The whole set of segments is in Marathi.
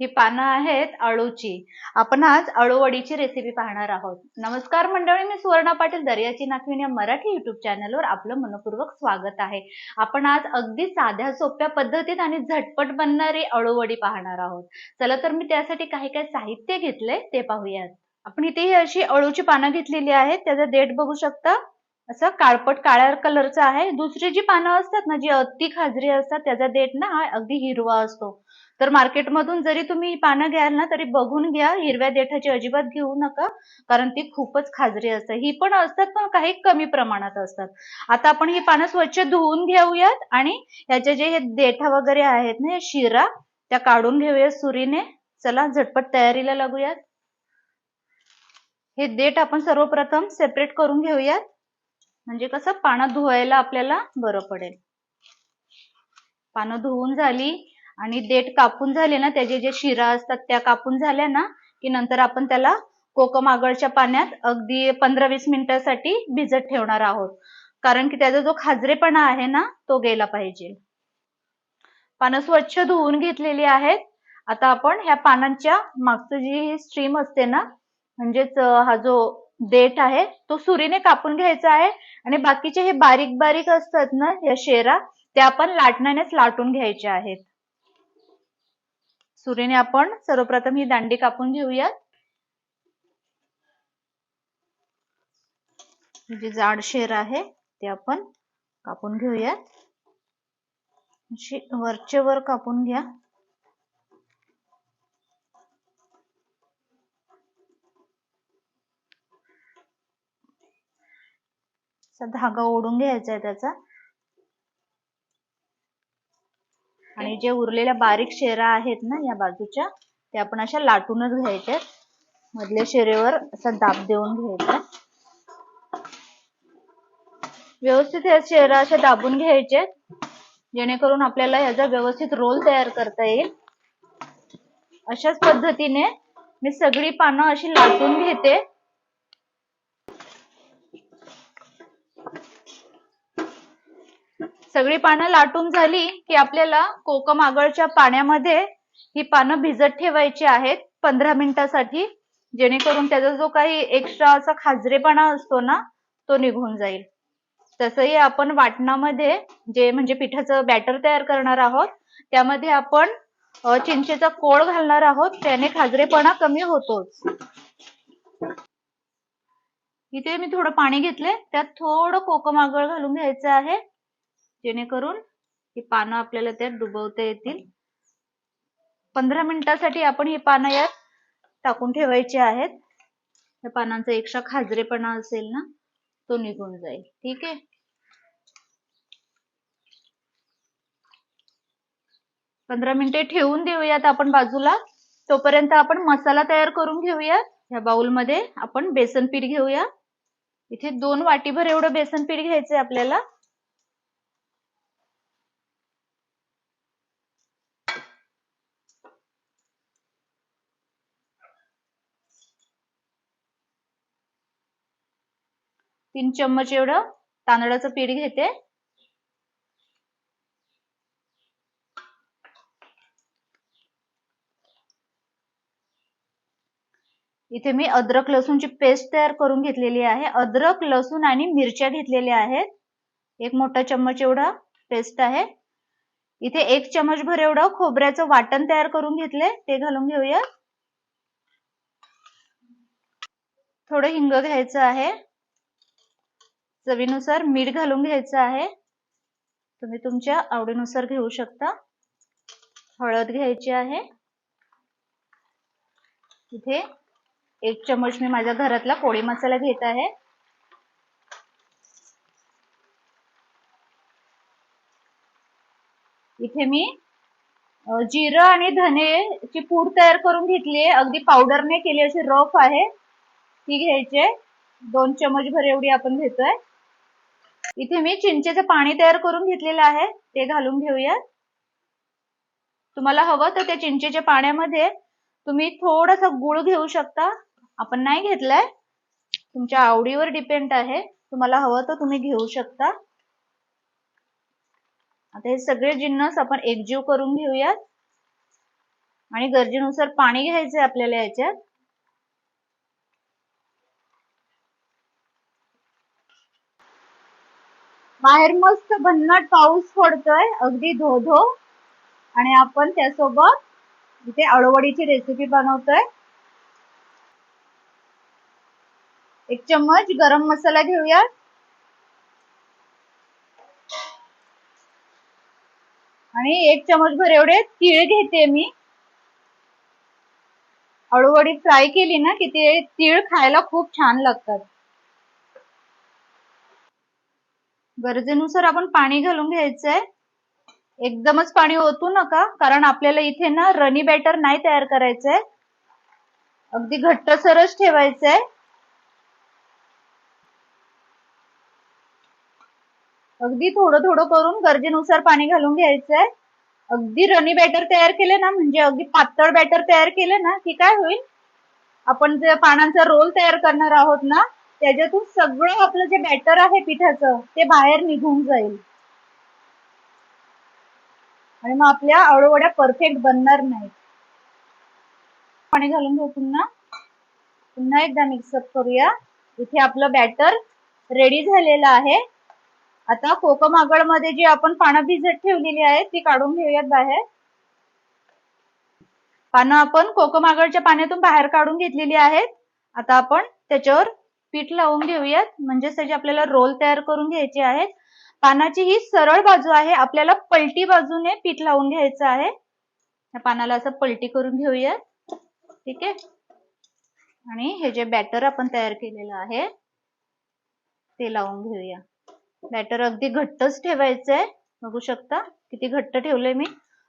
ही पानं आहेत अळूची. आपण आज अळूवडीची रेसिपी पाहणार आहोत. नमस्कार मंडळी मी सुवर्णा पाटील दर्याची नाखवीन या मराठी युट्यूब चॅनलवर आपलं मनपूर्वक स्वागत आहे. आपण आज अगदी साध्या सोप्या पद्धतीत आणि झटपट बनणारी अळूवडी पाहणार आहोत. चला तर मी त्यासाठी काही काही साहित्य घेतले ते पाहूयात. आपण इथे ही अशी अळूची पानं घेतलेली आहेत. त्याचा देठ बघू शकता. असं काळपट काळ्या कलरचा आहे. दुसरी जी पानं असतात ना जी अति खाजरी असतात त्याचा देठ ना हा अगदी हिरवा असतो. तर मार्केटमधून जरी तुम्ही पानं घ्याल ना तरी बघून घ्या. हिरव्या देठाची अजिबात घेऊ नका कारण ती खूपच खाजरी असते. ही पण असतात पण काही कमी प्रमाणात असतात. आता आपण ही पानं स्वच्छ धुवून घेऊयात आणि ह्याचे जे हे देठा वगैरे आहेत ना हे शिरा त्या काढून घेऊयात सुरीने. चला झटपट तयारीला लागूयात. हे देठ आपण सर्वप्रथम सेपरेट करून घेऊयात. म्हणजे कसं? पानं धुवायला आपल्याला बरं पडेल. पानं धुवून झाली आणि देठ कापून झाले ना त्याचे जे शिरा असतात त्या कापून झाल्या ना की नंतर आपण त्याला कोकम आगळच्या पाण्यात अगदी पंधरा वीस मिनिटासाठी भिजत ठेवणार आहोत. कारण की त्याचा जो खाजरेपणा आहे ना तो गेला पाहिजे. पानं स्वच्छ धुवून घेतलेली आहेत. आता आपण ह्या पानांच्या मागचं जी स्ट्रीम असते ना म्हणजेच हा जो देठ आहे तो सुरीने कापून घ्यायचा आहे आणि बाकीचे हे बारीक बारीक असतात ना या शेरा त्या आपण लाटण्यानेच लाटून घ्यायच्या आहेत. सुरीने आपण सर्वप्रथम ही दांडी कापून घेऊयात. जे जाड शेर आहे ते आपण कापून घेऊयात. अशी वरचे वर कापून घ्या. धागा ओढून घ्यायचा आहे त्याचा. आणि जे उरलेल्या बारीक शेरा आहेत ना या बाजूच्या त्या आपण अशा लाटूनच घ्यायच्या मधल्या शेरेवर असा दाब देऊन घ्यायचा. व्यवस्थित या शेरा अशा दाबून घ्यायचे जेणेकरून आपल्याला याचा व्यवस्थित रोल तयार करता येईल. अशाच पद्धतीने मी सगळी पानं अशी लाटून घेते. सगळी पानं लाटून झाली की आपल्याला कोकम आगळच्या पाण्यामध्ये ही पानं भिजत ठेवायची आहेत पंधरा मिनिटासाठी. जेणेकरून त्याचा जो काही एक्स्ट्रा असा खाजरेपणा असतो ना तो निघून जाईल. तसंही आपण वाटणामध्ये जे म्हणजे पिठाचं बॅटर तयार करणार आहोत त्यामध्ये आपण चिंचेचा कोळ घालणार आहोत त्याने खाजरेपणा कमी होतोच. इथे मी थोडं पाणी घेतले त्यात थोडं कोकम आगळ घालून घ्यायचं आहे. जेणेकरून ही पानं आपल्याला त्यात डुबवता येतील. पंधरा मिनिटासाठी आपण ही पानं यात टाकून ठेवायची आहेत. या पानांचा एक्स्ट्रा खाजरेपणा असेल ना तो निघून जाईल. ठीक आहे? पंधरा मिनिटे ठेवून देऊयात आपण बाजूला. तोपर्यंत आपण मसाला तयार करून घेऊयात. ह्या बाउलमध्ये आपण बेसन पीठ घेऊया. इथे दोन वाटीभर एवढं बेसन पीठ घ्यायचंय आपल्याला. तीन चम्मच एवढं तांदळाचं पीठ घेते. इथे मी अद्रक लसूणची पेस्ट तयार करून घेतलेली आहे. अद्रक लसूण आणि मिरच्या घेतलेल्या आहेत. एक मोठा चम्मच एवढा पेस्ट आहे. इथे एक चम्मच भर एवढं खोबऱ्याचं वाटण तयार करून घेतले ते घालून घेऊया थोडं हिंग घ्यायचं आहे. चवीनुसार मीठ घालून घ्यायचं आहे. तुम्ही तुमच्या आवडीनुसार घेऊ शकता. हळद घ्यायची आहे. इथे एक चमच मी माझ्या घरातला पोळी मसाला घेत आहे. इथे मी जिरं आणि धनेची पूड तयार करून घेतली आहे. अगदी पावडरने केली अशी रफ आहे. ती घ्यायची आहे. दोन चमच भर एवढी आपण घेतोय. इथे मी चिंचेचं पाणी तयार करून घेतलेलं आहे. ते घालून घेऊयात. तुम्हाला हवं तर त्या चिंचेच्या पाण्यामध्ये तुम्ही थोडासा गुळ घेऊ शकता. आपण नाही घेतलाय. तुमच्या आवडीवर डिपेंड आहे. तुम्हाला हवं तर तुम्ही घेऊ शकता. आता हे सगळे जिन्नस आपण एकजीव करून घेऊयात. आणि गरजेनुसार पाणी घ्यायचंय आपल्याला याच्यात. बाहेर मस्त भन्नाट पाऊस पडतोय अगदी धो धो आणि आपण त्यासोबत इथे अळवडीची रेसिपी बनवतोय. एक चम्मच गरम मसाला घेऊयात. आणि एक चमच भर एवढे तीळ घेते मी. अळूवडी फ्राय केली ना की ते तीळ खायला खूप छान लागतात. गरजेनुसार आपण पाणी घालून घ्यायचंय. एकदमच पाणी ओतू नका कारण आपल्याला इथे ना रनी बॅटर नाही तयार करायचंय. अगदी घट्टसरच ठेवायचंय. अगदी थोडं थोडं करून गरजेनुसार पाणी घालून घ्यायचंय. अगदी रनी बॅटर तयार केले ना म्हणजे अगदी पातळ बॅटर तयार केले ना की काय होईल? आपण जे पानांचा रोल तयार करणार आहोत ना त्याच्यातून सगळं आपलं जे बॅटर आहे पिठाचं ते बाहेर निघून जाईल. आणि मग आपल्या अळूवड्या परफेक्ट बनणार नाहीत. पाणी घालून घेऊ पुन्हा. पुन्हा एकदा मिक्सअप करूया. इथे आपलं बॅटर रेडी झालेलं आहे. आता कोकम आगळमध्ये जी आपण पानं भिजत ठेवलेली आहेत ती काढून घेऊयात बाहेर. पानं आपण कोकम आगळच्या पाण्यातून बाहेर काढून घेतलेली आहेत. आता आपण त्याच्यावर पीठ लावून घेऊयात. म्हणजे त्याचे आपल्याला रोल तयार करून घ्यायचे आहेत. पानाची ही सरळ बाजू आहे. आपल्याला पलटी बाजूने पीठ लावून घ्यायचं आहे. या पानाला असं पलटी करून घेऊयात. ठीक आहे? आणि हे जे बॅटर आपण तयार केलेलं आहे ते लावून घेऊया. बॅटर अगदी घट्टच ठेवायचंय. बघू शकता? किती घट्ट ठेवलंय मी.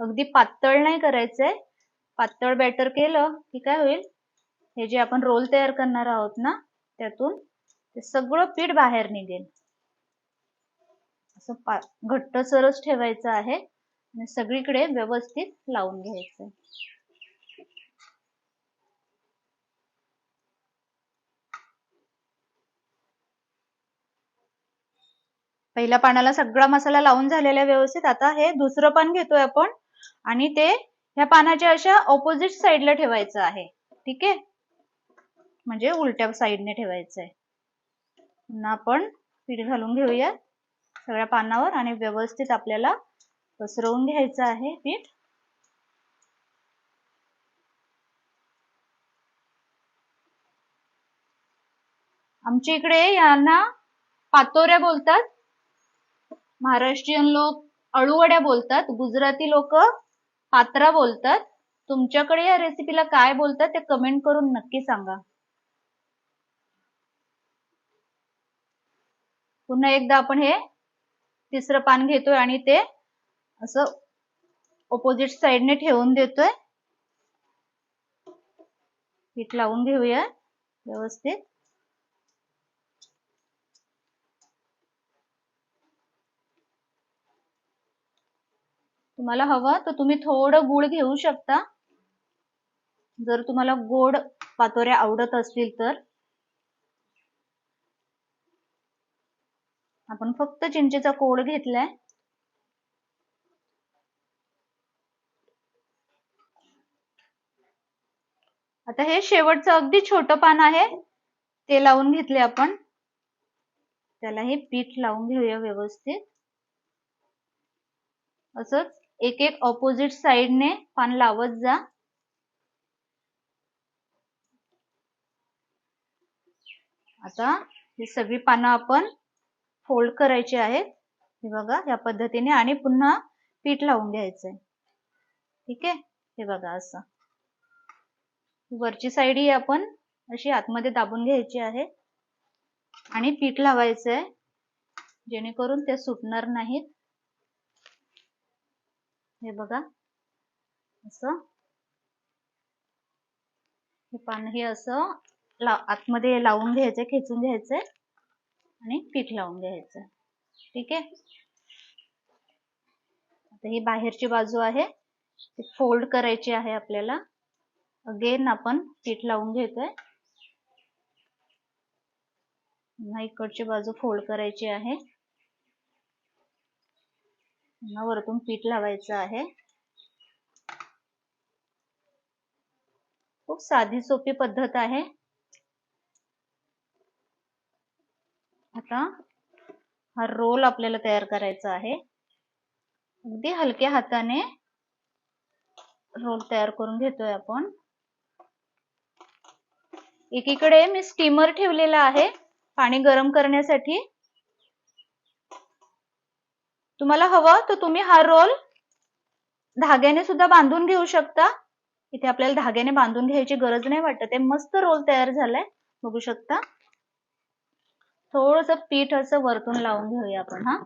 अगदी पातळ नाही करायचंय. पातळ बॅटर केलं की काय होईल? हे जे आपण रोल तयार करणार आहोत ना त्यातून ते सगळं पीठ बाहेर निघेल. असं घट्ट सरस ठेवायचं आहे आणि सगळीकडे व्यवस्थित लावून घ्यायचं पहिल्या पानाला सगळा मसाला लावून झालेला व्यवस्थित. आता हे दुसरं पान घेतोय आपण आणि ते ह्या पानाच्या अशा ऑपोजिट साईडला ठेवायचं आहे. ठीक आहे? म्हणजे उलट्या साईडने ठेवायचं आहे पुन्हा आपण पीठ घालून घेऊया. सगळ्या पानावर आणि व्यवस्थित आपल्याला पसरवून घ्यायचं आहे पीठ. आमच्या इकडे यांना पातोऱ्या बोलतात. महाराष्ट्रीयन लोक अळूवड्या बोलतात. गुजराती लोक पात्रा बोलतात. तुमच्याकडे या रेसिपीला काय बोलतात ते कमेंट करून नक्की सांगा. पुन्हा एकदा आपण हे तिसरं पान घेतोय आणि ते असं ऑपोजिट साइडने ठेवून देतोय. पीठ लावून घेऊया व्यवस्थित. तुम्हाला हवं तर तुम्ही थोडं गुळ घेऊ शकता. जर तुम्हाला गोड पातोऱ्या आवडत असतील तर. आपण फक्त चिंचेचा कोड घेतलाय. आता हे शेवटचं अगदी छोटं पान आहे. ते लावून घेतले आपण. त्याला हे पीठ लावून घेऊया व्यवस्थित. असंच एक एक ऑपोजिट साइडने पान लावत जा. आता ही सगळी पानं आपण फोल्ड करायचे आहेत. हे बघा या पद्धतीने आणि पुन्हा पीठ लावून घ्यायचंय. ठीक आहे? हे बघा असं. वरची साईड ही आपण अशी आतमध्ये दाबून घ्यायची आहे. आणि पीठ लावायचंय जेणेकरून ते सुटणार नाहीत. हे बघा. असं. हे पान हे असं ला आतमध्ये लावून घ्यायचंय खेचून घ्यायचंय. आणि पीठ लावून घ्यायचं. ठीक आहे? आता ही बाहेरची बाजू आहे. ती फोल्ड करायची आहे आपल्याला. अगेन आपण पीठ लावून घेतोय. इकडची बाजू फोल्ड करायची आहे. वरतून पीठ लावायचं आहे. खूप साधी सोपी पद्धत आहे. आता हा रोल आपल्याला तयार करायचा आहे. अगदी हलक्या हाताने रोल तयार करून घेतोय आपण. एकीकडे मी स्टीमर ठेवलेला आहे. पाणी गरम करण्यासाठी. तुम्हाला हवं तर तुम्ही हा रोल धाग्याने सुद्धा बांधून घेऊ शकता. इथे आपल्याला धाग्याने बांधून घ्यायची गरज नाही वाटत. आहे मस्त रोल तयार झालाय. बघू शकता. थोडस पीठ असं वरतून लावून घेऊया आपण हा.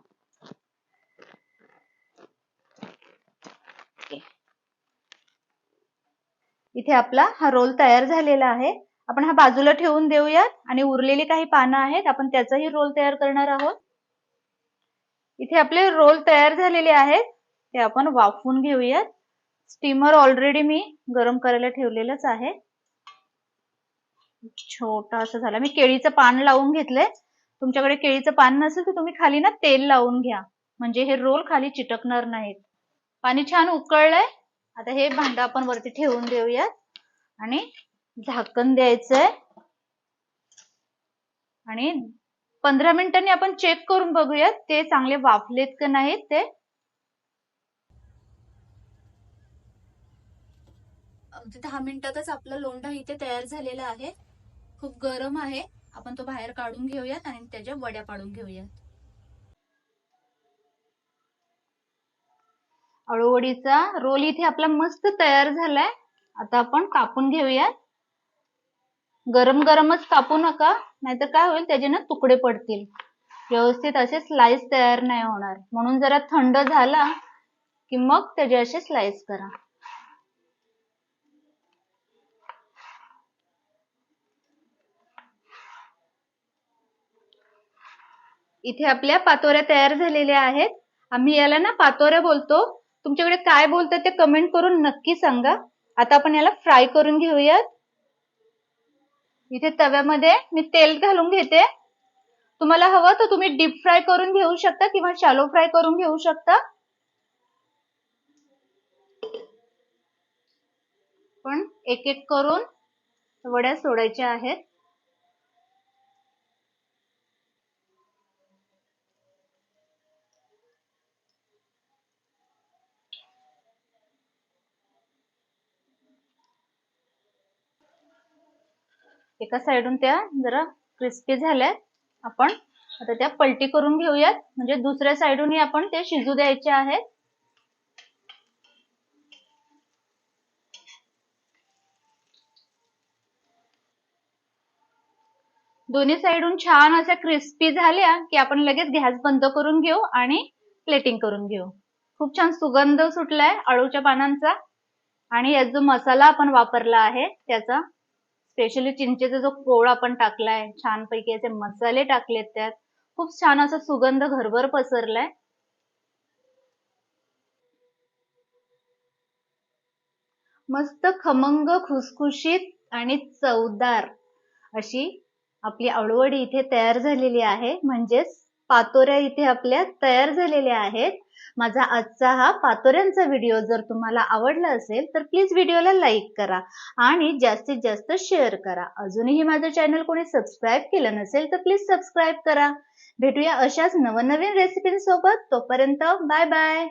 इथे आपला हा रोल तयार झालेला आहे. आपण हा बाजूला ठेवून देऊयात आणि उरलेली काही पानं आहेत आपण त्याचाही रोल तयार करणार आहोत. इथे आपले रोल तयार झालेले आहेत ते आपण वाफवून घेऊयात. स्टीमर ऑलरेडी मी गरम करायला ठेवलेलंच आहे. छोटा असं झाला. मी केळीचं पान लावून घेतलंय. तुमच्याकडे केळीचं पान नसेल तर तुम्ही खाली ना तेल लावून घ्या. म्हणजे हे रोल खाली चिटकणार नाहीत. पाणी छान उकळलंय. आता हे भांड आपण वरती ठेवून देऊयात. आणि झाकण द्यायचंय. आणि पंधरा मिनिटांनी आपण चेक करून बघूयात ते चांगले वाफलेत का नाहीत ते. अगदी दहा मिनिटातच आपला लोंढा इथे तयार झालेला आहे. खूप गरम आहे. आपण तो बाहेर काढून घेऊयात आणि त्याच्या वड्या पाडून घेऊयात. अळूवडीचा रोल इथे आपला मस्त तयार झालाय. आता आपण कापून घेऊयात. गरम गरमच कापू नका नाहीतर काय होईल त्याचे ना तुकडे पडतील. व्यवस्थित असे स्लाइस तयार नाही होणार. म्हणून जरा थंड झाला की मग त्याचे असे स्लाइस करा. इथे आपल्या पातोऱ्या तयार झालेल्या आहेत. आम्ही याला ना पातोऱ्या बोलतो. तुमच्याकडे काय बोलतात ते कमेंट करून नक्की सांगा. आता आपण याला फ्राय करून घेऊयात. इथे तव्यामध्ये मी तेल घालून घेते. तुम्हाला हवं तर तुम्ही डीप फ्राय करून घेऊ शकता किंवा शालो फ्राय करून घेऊ शकता. पण एक एक करून वड्या सोडायच्या आहेत. एका साईडून त्या जरा क्रिस्पी झाल्यात. आपण आता त्या पलटी करून घेऊयात. म्हणजे दुसऱ्या साईडूनही आपण ते शिजू द्यायचे आहेत. दोन्ही साइडून छान अशा क्रिस्पी झाल्या की आपण लगेच गॅस बंद करून घेऊ आणि प्लेटिंग करून घेऊ. खूप छान सुगंध सुटलाय अळूच्या पानांचा. आणि याचा जो मसाला आपण वापरला आहे त्याचा स्पेशली चिंचेचा जो कोळ आपण टाकलाय छानपैकी असे मसाले टाकलेत त्यात. खूप छान असा सुगंध घरभर पसरलाय. मस्त खमंग खुसखुशीत आणि चवदार अशी आपली अळवडी इथे तयार झालेली आहे. म्हणजेच पातोऱ्या इथे आपल्या तयार झालेल्या आहेत. माझा आजचा हा पातोऱ्यांचा व्हिडिओ जर तुम्हाला आवडला असेल तर प्लीज व्हिडिओला लाईक करा आणि जास्तीत जास्त शेअर करा. अजूनही माझं चॅनल कोणी सबस्क्राईब केलं नसेल तर प्लीज सबस्क्राईब करा. भेटूया अशाच नवनवीन रेसिपींसोबत तोपर्यंत बाय बाय